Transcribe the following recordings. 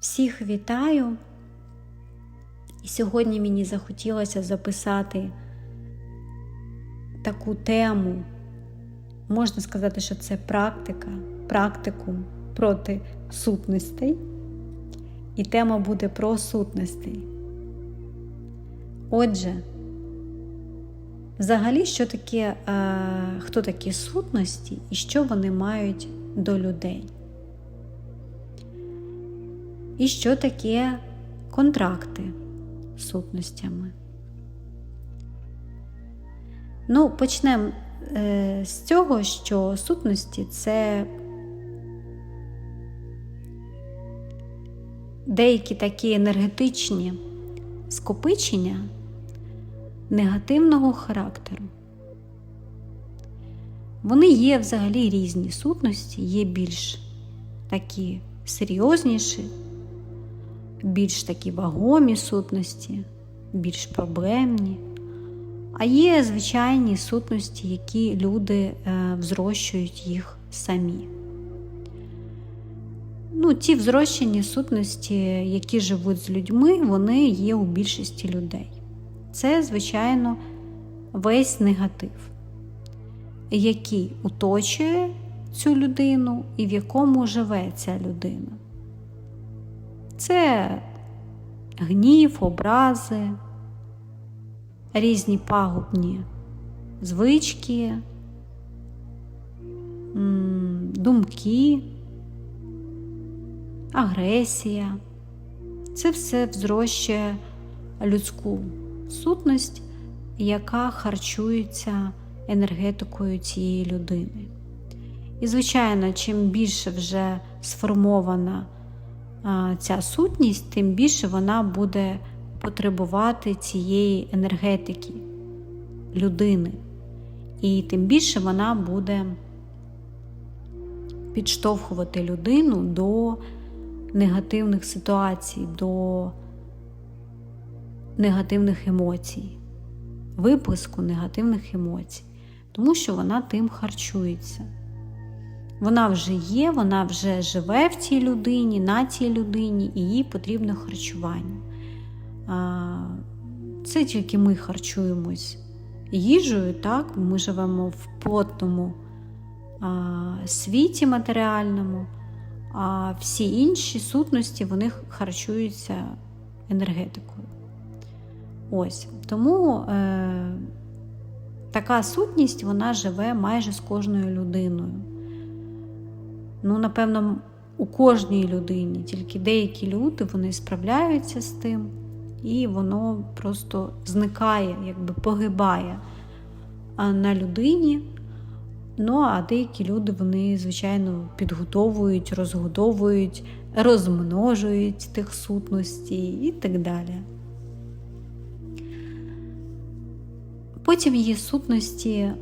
Всіх вітаю! І сьогодні мені захотілося записати таку тему. Можна сказати, що це практика, практикум проти сутностей. І тема буде про сутностей. Отже, взагалі, що таке, е, хто такі сутності і що вони мають до людей? І що таке контракти з сутностями? Ну, почнемо е, з цього, що сутності це деякі такі енергетичні скопичення негативного характеру. Вони є взагалі різні сутності, є більш такі серйозніші, більш такі вагомі сутності, більш проблемні. А є звичайні сутності, які люди е, взрощують їх самі. Ну, Ті взрощені сутності, які живуть з людьми, вони є у більшості людей. Це, звичайно, весь негатив, який оточує цю людину і в якому живе ця людина. Це гнів, образи, різні пагубні звички, думки, агресія. Це все взрощує людську сутність, яка харчується енергетикою цієї людини. І, звичайно, чим більше вже сформована ця сутність, тим більше вона буде потребувати цієї енергетики людини. І тим більше вона буде підштовхувати людину до негативних ситуацій, до негативних емоцій, виплеску негативних емоцій, тому що вона тим харчується. Вона вже є, вона вже живе в цій людині, на цій людині, і їй потрібно харчування. Це тільки ми харчуємось їжею, так? ми живемо в плотному світі матеріальному, а всі інші сутності вони харчуються енергетикою. Ось. Тому е, така сутність вона живе майже з кожною людиною. Ну, напевно, у кожній людині, тільки деякі люди вони справляються з тим, і воно просто зникає, якби погибає на людині. Ну, а деякі люди, вони, звичайно, підготовують, розгодовують, розмножують тих сутностей і так далі. Потім є сутності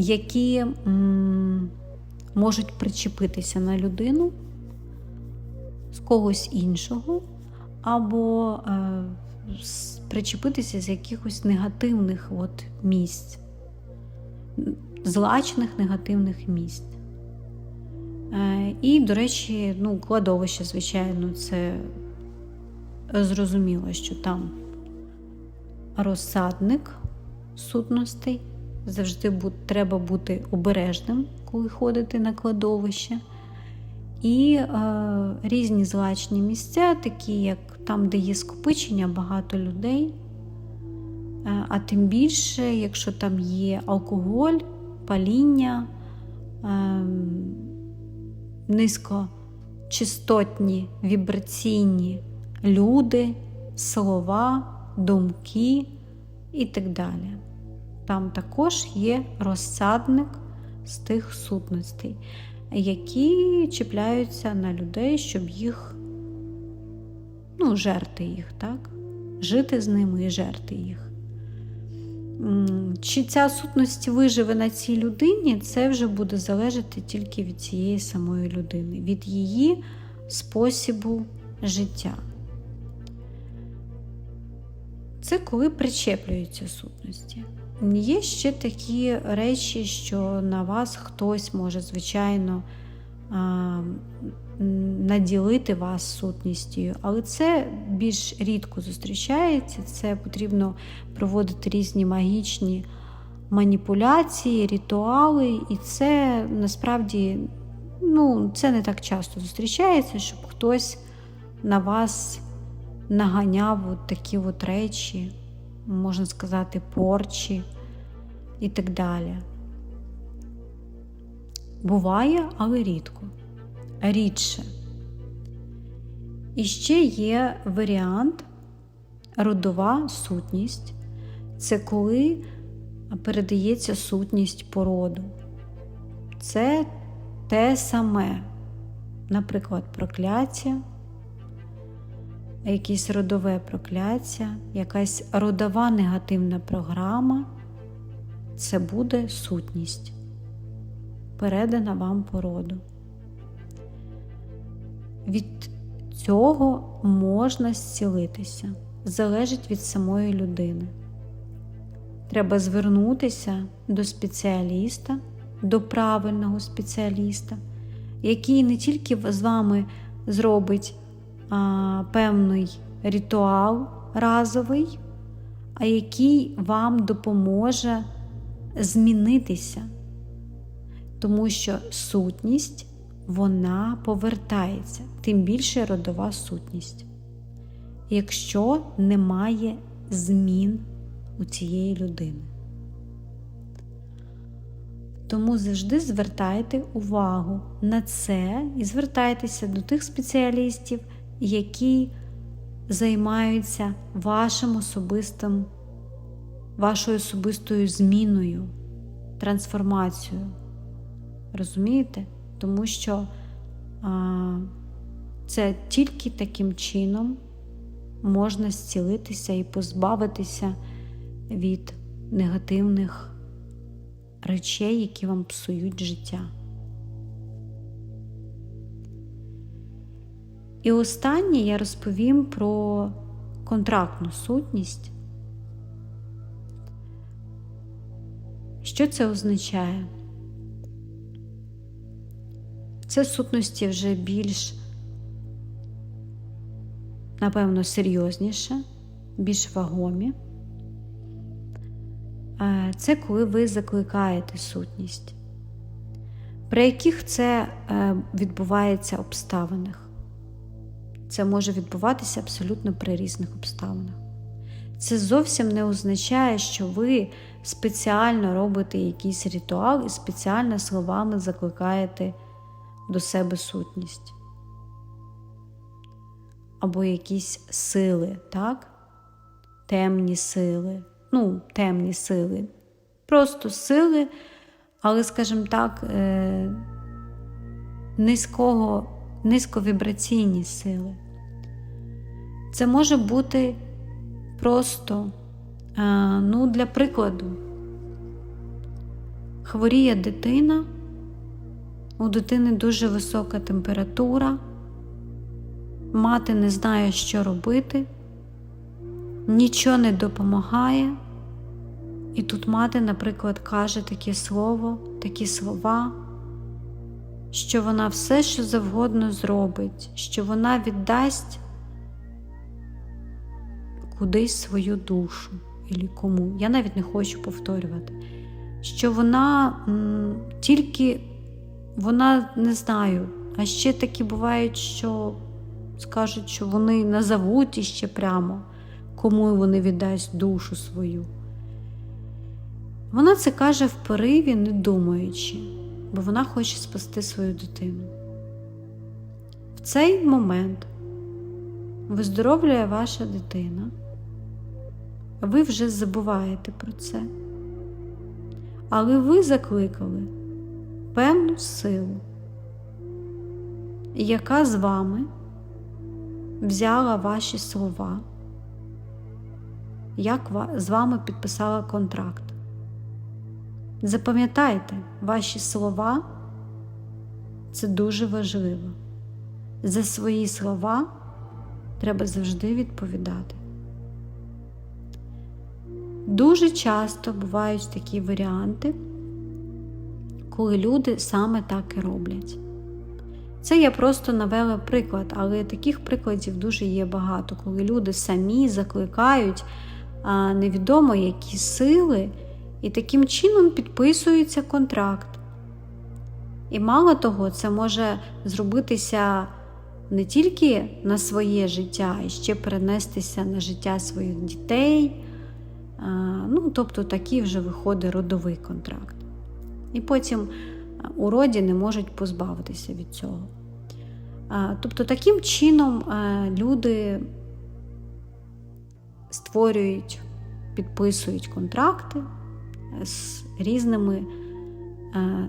які можуть причепитися на людину з когось іншого, або е, причепитися з якихось негативних от, місць, злачних негативних місць. Е, і, до речі, ну, кладовище, звичайно, це зрозуміло, що там розсадник сутностей. Завжди треба бути обережним, коли ходити на кладовище. І е, різні злачні місця, такі як там, де є скопичення, багато людей. Е, а тим більше, якщо там є алкоголь, паління, е, низькочастотні вібраційні люди, слова, думки і так далі там також є розсадник з тих сутностей, які чіпляються на людей, щоб їх, ну, жерти їх, так? Жити з ними і жерти їх. Чи ця сутність виживе на цій людині, це вже буде залежати тільки від цієї самої людини, від її спосібу життя. Це коли причеплюються сутності. Є ще такі речі, що на вас хтось може, звичайно, наділити вас сутністю, але це більш рідко зустрічається. Це потрібно проводити різні магічні маніпуляції, ритуали, і це насправді ну, це не так часто зустрічається, щоб хтось на вас наганяв от такі от речі, можна сказати, порчі і так далі. Буває, але рідко, рідше. І ще є варіант родова сутність. Це коли передається сутність породу. Це те саме, наприклад, прокляття, якесь родове прокляття, якась родова негативна програма. Це буде сутність, передана вам породу. Від цього можна зцілитися, залежить від самої людини. Треба звернутися до спеціаліста, до правильного спеціаліста, який не тільки з вами зробить певний ритуал разовий, а який вам допоможе змінитися. Тому що сутність вона повертається, тим більше родова сутність. Якщо немає змін у цієї людини. Тому завжди звертайте увагу на це і звертайтеся до тих спеціалістів, які займаються вашим особистим, вашою особистою зміною, трансформацією. Розумієте? Тому що а, це тільки таким чином можна зцілитися і позбавитися від негативних речей, які вам псують життя. І останнє я розповім про контрактну сутність. Що це означає? Це сутності вже більш, напевно, серйозніше, більш вагомі. Це коли ви закликаєте сутність, при яких це е, відбувається обставинах. Це може відбуватися абсолютно при різних обставинах. Це зовсім не означає, що ви спеціально робите якийсь ритуал і спеціально словами закликаєте до себе сутність. Або якісь сили, так? Темні сили ну, темні сили. Просто сили, але, скажімо так, е, низького, низьковібраційні сили. Це може бути просто, е, ну, для прикладу, хворіє дитина, у дитини дуже висока температура, мати не знає, що робити нічого не допомагає. І тут мати, наприклад, каже таке слово, такі слова, що вона все, що завгодно зробить, що вона віддасть кудись свою душу і кому. Я навіть не хочу повторювати, що вона тільки вона не знаю, а ще такі бувають, що скажуть, що вони назовуть іще прямо кому вони віддасть душу свою. Вона це каже в пориві, не думаючи, бо вона хоче спасти свою дитину. В цей момент виздоровлює ваша дитина, ви вже забуваєте про це. Але ви закликали певну силу, яка з вами взяла ваші слова як з вами підписала контракт. Запам'ятайте, ваші слова це дуже важливо. За свої слова треба завжди відповідати. Дуже часто бувають такі варіанти, коли люди саме так і роблять. Це я просто навела приклад, але таких прикладів дуже є багато, коли люди самі закликають невідомо які сили, і таким чином підписується контракт. І мало того, це може зробитися не тільки на своє життя, а ще перенестися на життя своїх дітей. Ну, Тобто такий вже виходить родовий контракт. І потім у роді не можуть позбавитися від цього. Тобто, таким чином люди створюють, підписують контракти з різними а,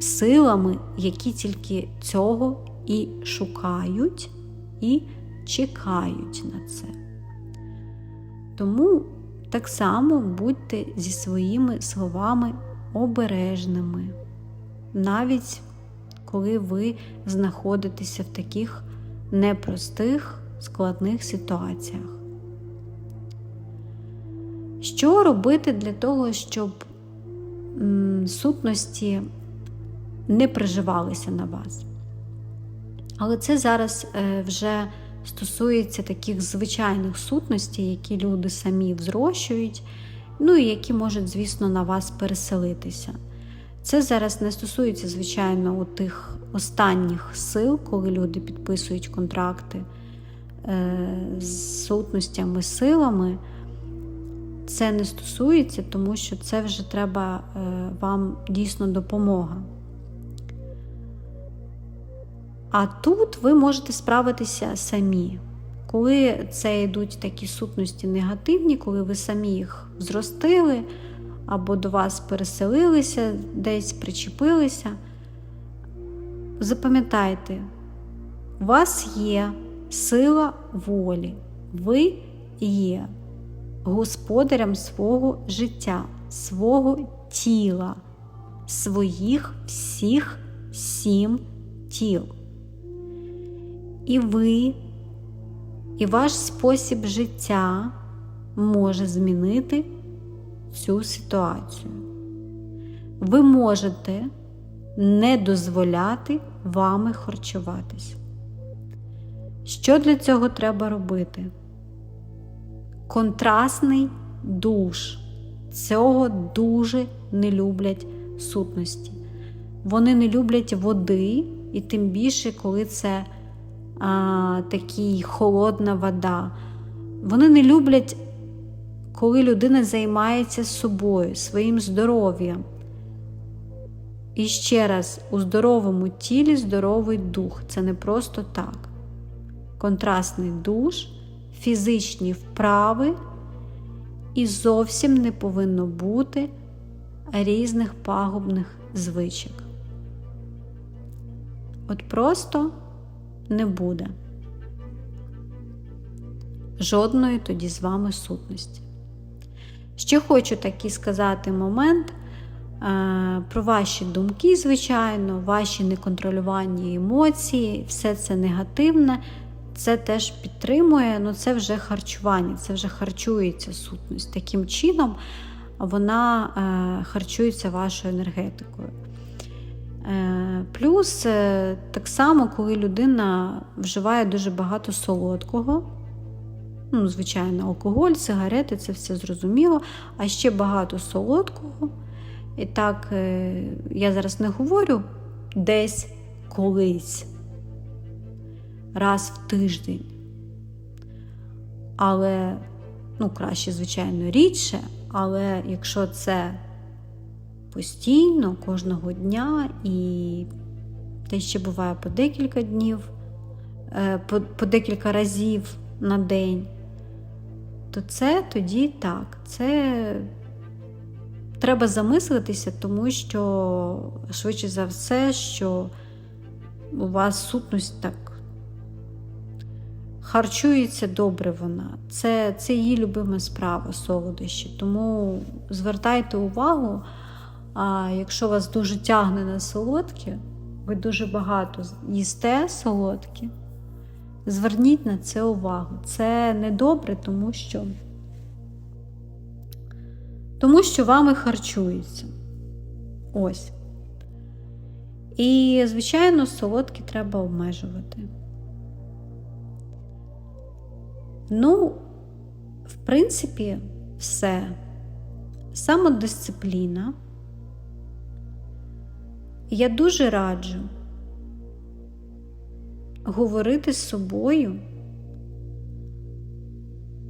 силами, які тільки цього і шукають, і чекають на це. Тому так само будьте зі своїми словами обережними, навіть коли ви знаходитеся в таких непростих, складних ситуаціях. Що робити для того, щоб сутності не приживалися на вас? Але це зараз е, вже стосується таких звичайних сутностей, які люди самі взрощують, ну і які можуть, звісно, на вас переселитися. Це зараз не стосується, звичайно, у тих останніх сил, коли люди підписують контракти е, з сутностями, силами. Це не стосується, тому що це вже треба е, вам дійсно допомога. А тут ви можете справитися самі. Коли це йдуть такі сутності негативні, коли ви самі їх зростили, або до вас переселилися, десь причепилися, запам'ятайте, у вас є сила волі, ви є господарем свого життя, свого тіла, своїх всіх сім тіл. І ви, і ваш спосіб життя може змінити цю ситуацію. Ви можете не дозволяти вами харчуватись. Що для цього треба робити? Контрастний душ. Цього дуже не люблять сутності. Вони не люблять води, і тим більше, коли це а, такий холодна вода. Вони не люблять, коли людина займається собою, своїм здоров'ям. І ще раз, у здоровому тілі здоровий дух. Це не просто так. Контрастний душ, фізичні вправи, і зовсім не повинно бути різних пагубних звичок. От просто не буде. Жодної тоді з вами сутності. Ще хочу такий сказати момент е, про ваші думки, звичайно, ваші неконтролювані емоції, все це негативне, це теж підтримує, ну це вже харчування, це вже харчується сутність. Таким чином вона е, харчується вашою енергетикою. Е, плюс е, так само, коли людина вживає дуже багато солодкого, ну, звичайно, алкоголь, сигарети, це все зрозуміло, а ще багато солодкого. І так, е, я зараз не говорю десь колись, раз в тиждень. Але, ну, краще, звичайно, рідше, але якщо це постійно, кожного дня, і те ще буває по декілька днів, по, по декілька разів на день, то це тоді так. Це треба замислитися, тому що, швидше за все, що у вас сутність так харчується добре вона. Це, Це її любима справа, солодощі. Тому звертайте увагу. А якщо вас дуже тягне на солодке, ви дуже багато їсте солодкі, зверніть на це увагу. Це не добре, тому що тому що вами харчується. Ось. І, звичайно, солодкі треба обмежувати. Ну, в принципі, все. Самодисципліна. Я дуже раджу говорити з собою,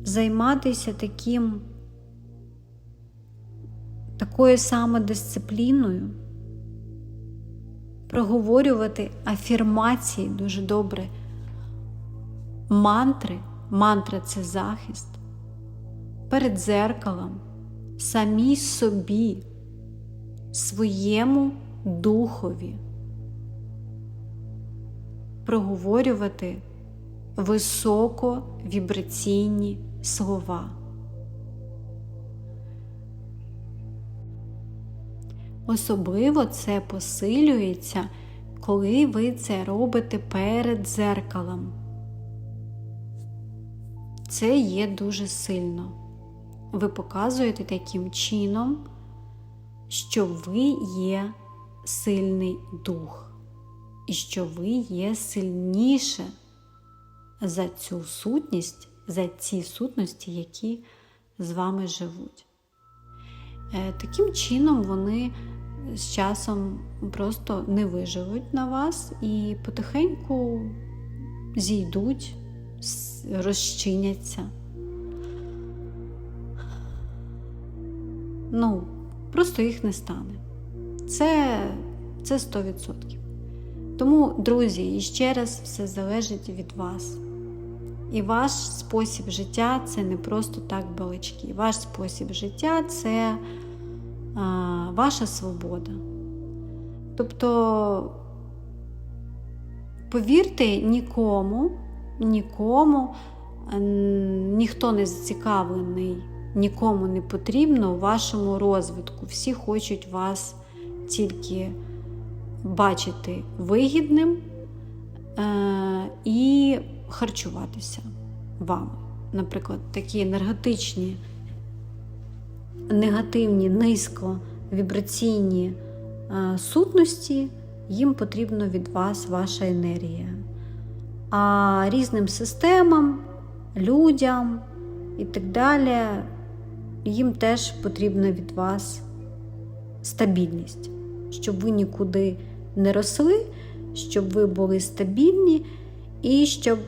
займатися таким, такою самодисципліною, проговорювати афірмації дуже добре, мантри, мантра це захист, перед зеркалом, самій собі, своєму духові проговорювати високовібраційні слова. Особливо це посилюється, коли ви це робите перед дзеркалом. Це є дуже сильно. Ви показуєте таким чином, що ви є сильний дух і що ви є сильніше за цю сутність, за ці сутності, які з вами живуть. Е, Таким чином вони з часом просто не виживуть на вас і потихеньку зійдуть, розчиняться. Ну, просто їх не стане. Це, це 100%. Тому, друзі, і ще раз все залежить від вас. І ваш спосіб життя це не просто так балачки. Ваш спосіб життя це а, ваша свобода. Тобто, повірте, нікому, нікому, е, ніхто не зацікавлений, нікому не потрібно у вашому розвитку. Всі хочуть вас тільки бачити вигідним е, і харчуватися вами. Наприклад, такі енергетичні, негативні, низьковібраційні е, сутності, їм потрібна від вас ваша енергія. А різним системам, людям і так далі, їм теж потрібна від вас стабільність, щоб ви нікуди не росли, щоб ви були стабільні і щоб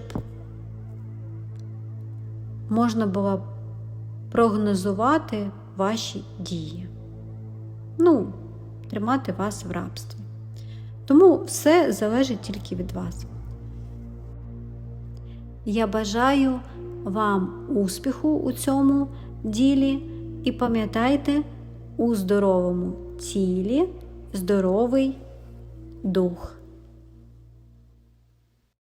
можна було прогнозувати ваші дії. Ну, тримати вас в рабстві. Тому все залежить тільки від вас. Я бажаю вам успіху у цьому ділі і пам'ятайте, у здоровому тілі здоровий дух.